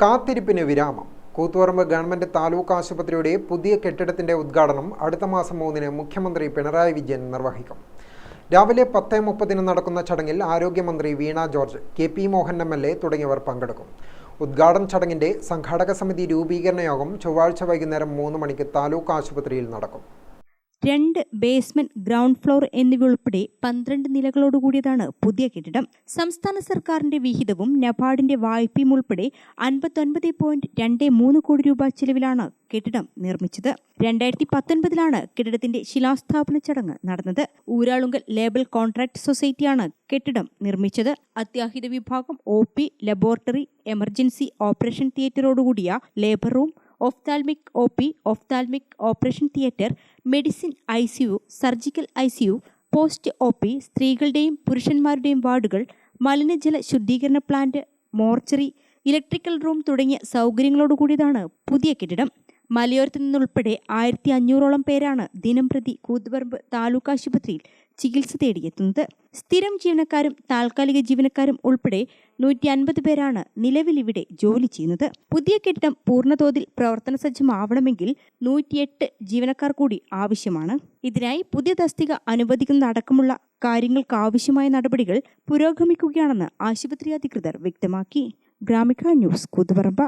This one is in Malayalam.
കാത്തിരിപ്പിന് വിരാമം. കൂത്തുപറമ്പ് ഗവൺമെന്റ് താലൂക്ക് ആശുപത്രിയുടെ പുതിയ കെട്ടിടത്തിന്റെ ഉദ്ഘാടനം അടുത്ത മാസം മൂന്നിന് മുഖ്യമന്ത്രി പിണറായി വിജയൻ നിർവഹിക്കും. രാവിലെ പത്ത് മുപ്പതിന് നടക്കുന്ന ചടങ്ങിൽ ആരോഗ്യമന്ത്രി Veena George K P Mohan M L A തുടങ്ങിയവർ പങ്കെടുക്കും. ഉദ്ഘാടന ചടങ്ങിന്റെ സംഘാടക സമിതി രൂപീകരണ യോഗം ചൊവ്വാഴ്ച വൈകുന്നേരം മൂന്ന് മണിക്ക് താലൂക്ക് ആശുപത്രിയിൽ നടക്കും. രണ്ട് ബേസ്മെന്റ് ഗ്രൗണ്ട് ഫ്ലോർ എന്നിവ ഉൾപ്പെടെ പന്ത്രണ്ട് നിലകളോടുകൂടിയതാണ് പുതിയ കെട്ടിടം. സംസ്ഥാന സർക്കാരിന്റെ വിഹിതവും നബാർഡിന്റെ വായ്പയും ഉൾപ്പെടെ അൻപത്തൊൻപത് പോയിന്റ് രണ്ട് മൂന്ന് കോടി രൂപ ചെലവിലാണ് കെട്ടിടം നിർമ്മിച്ചത്. രണ്ടായിരത്തി പത്തൊൻപതിലാണ് കെട്ടിടത്തിന്റെ ശിലാസ്ഥാപന ചടങ്ങ് നടന്നത്. ഊരാളുങ്കൽ ലേബൽ കോൺട്രാക്ട് സൊസൈറ്റിയാണ് കെട്ടിടം നിർമ്മിച്ചത്. അത്യാഹിത വിഭാഗം O P laboratory emergency operation തിയേറ്ററോടുകൂടിയ labour room ophthalmic O P ophthalmic operation theatre medicine I C U surgical I C U post O P സ്ത്രീകളുടെയും പുരുഷന്മാരുടെയും വാർഡുകൾ മലിനജല ശുദ്ധീകരണ പ്ലാന്റ് മോർച്ചറി ഇലക്ട്രിക്കൽ റൂം തുടങ്ങിയ സൗകര്യങ്ങളോടുകൂടിയതാണ് പുതിയ കെട്ടിടം. മലയോരത്തു നിന്നുൾപ്പെടെ ആയിരത്തി അഞ്ഞൂറോളം പേരാണ് ദിനം പ്രതി കൂത്തുപറമ്പ് താലൂക്ക് ആശുപത്രിയിൽ ചികിത്സ തേടിയെത്തുന്നത്. സ്ഥിരം ജീവനക്കാരും താൽക്കാലിക ജീവനക്കാരും ഉൾപ്പെടെ നൂറ്റി അൻപത് പേരാണ് നിലവിൽ ഇവിടെ ജോലി ചെയ്യുന്നത്. പുതിയ കെട്ടിടം പൂർണതോതിൽ പ്രവർത്തന സജ്ജമാവണമെങ്കിൽ നൂറ്റിയെട്ട് ജീവനക്കാർ കൂടി ആവശ്യമാണ്. ഇതിനായി പുതിയ തസ്തിക അനുവദിക്കുന്നതടക്കമുള്ള കാര്യങ്ങൾക്ക് ആവശ്യമായ നടപടികൾ പുരോഗമിക്കുകയാണെന്ന് ആശുപത്രി അധികൃതർ വ്യക്തമാക്കി. ഗ്രാമിക ന്യൂസ് കൂത്തുപറമ്പ.